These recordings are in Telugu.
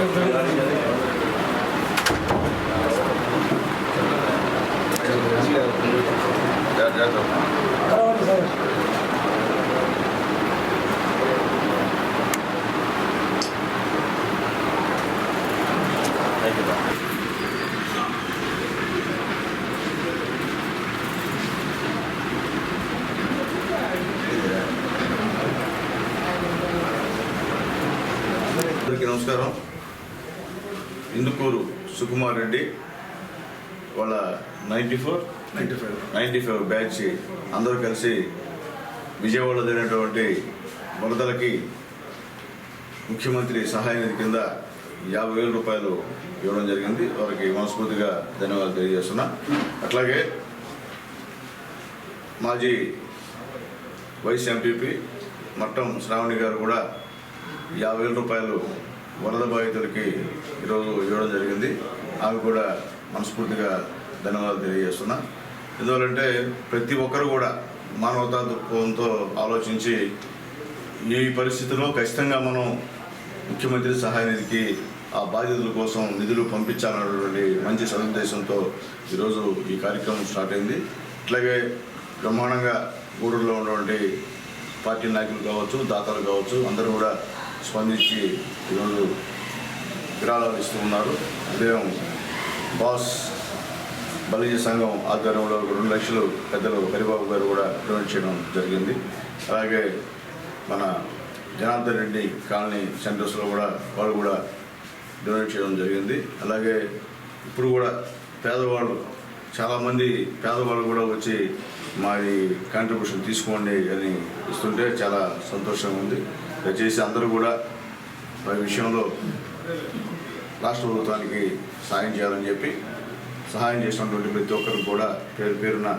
కలవండి సార్ అందరికీ నమస్కారం ఇందుకూరు సుకుమార్ రెడ్డి వాళ్ళ ninety four ninety five ninety five batch అందరూ కలిసి విజయవాడలో జరిగినటువంటి వరదలకి ముఖ్యమంత్రి సహాయ నిధి కింద యాభై వేల రూపాయలు ఇవ్వడం జరిగింది. వారికి మనస్ఫూర్తిగా ధన్యవాదాలు తెలియజేస్తున్నా. అట్లాగే మాజీ వైస్ ఎంపీపీ మట్టం శ్రావణి గారు కూడా యాభై వేల రూపాయలు వరద బాధితులకి ఈరోజు ఇవ్వడం జరిగింది. అవి కూడా మనస్ఫూర్తిగా ధన్యవాదాలు తెలియజేస్తున్నా. ఎందువల్లంటే ప్రతి ఒక్కరు కూడా మానవతా దృక్పథంతో ఆలోచించి ఈ పరిస్థితిలో ఖచ్చితంగా మనం ముఖ్యమంత్రి సహాయ నిధికి ఆ బాధితుల కోసం నిధులు పంపించాలన్నటువంటి మంచి సదుద్దేశంతో ఈరోజు ఈ కార్యక్రమం స్టార్ట్ అయింది. అట్లాగే బ్రహ్మాండంగా గూడూరులో ఉన్నటువంటి పార్టీ నాయకులు కావచ్చు దాతలు కావచ్చు అందరూ కూడా స్పందించి ఈరోజు విరాళాలు ఇస్తూ ఉన్నారు ఉదయం బాస్ బలిజ సంఘం ఆధ్వర్యంలో రెండు లక్షలు పెద్దలు హరిబాబు గారు కూడా డొనేట్ చేయడం జరిగింది. అలాగే మన జనార్దన్ రెడ్డి కాలనీ సెంటర్స్లో కూడా వాళ్ళు కూడా డొనేట్ చేయడం జరిగింది. అలాగే ఇప్పుడు కూడా పేదవాళ్ళు చాలామంది పేదవాళ్ళు కూడా వచ్చి మాది కాంట్రిబ్యూషన్ తీసుకోండి అని ఇస్తుంటే చాలా సంతోషంగా ఉంది. దయచేసి అందరూ కూడా ఈ విషయంలో రాష్ట్ర ప్రభుత్వానికి సాయం చేయాలని చెప్పి సహాయం చేసినటువంటి ప్రతి ఒక్కరికి కూడా పేరు పేరున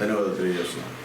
ధన్యవాదాలు తెలియజేస్తున్నాను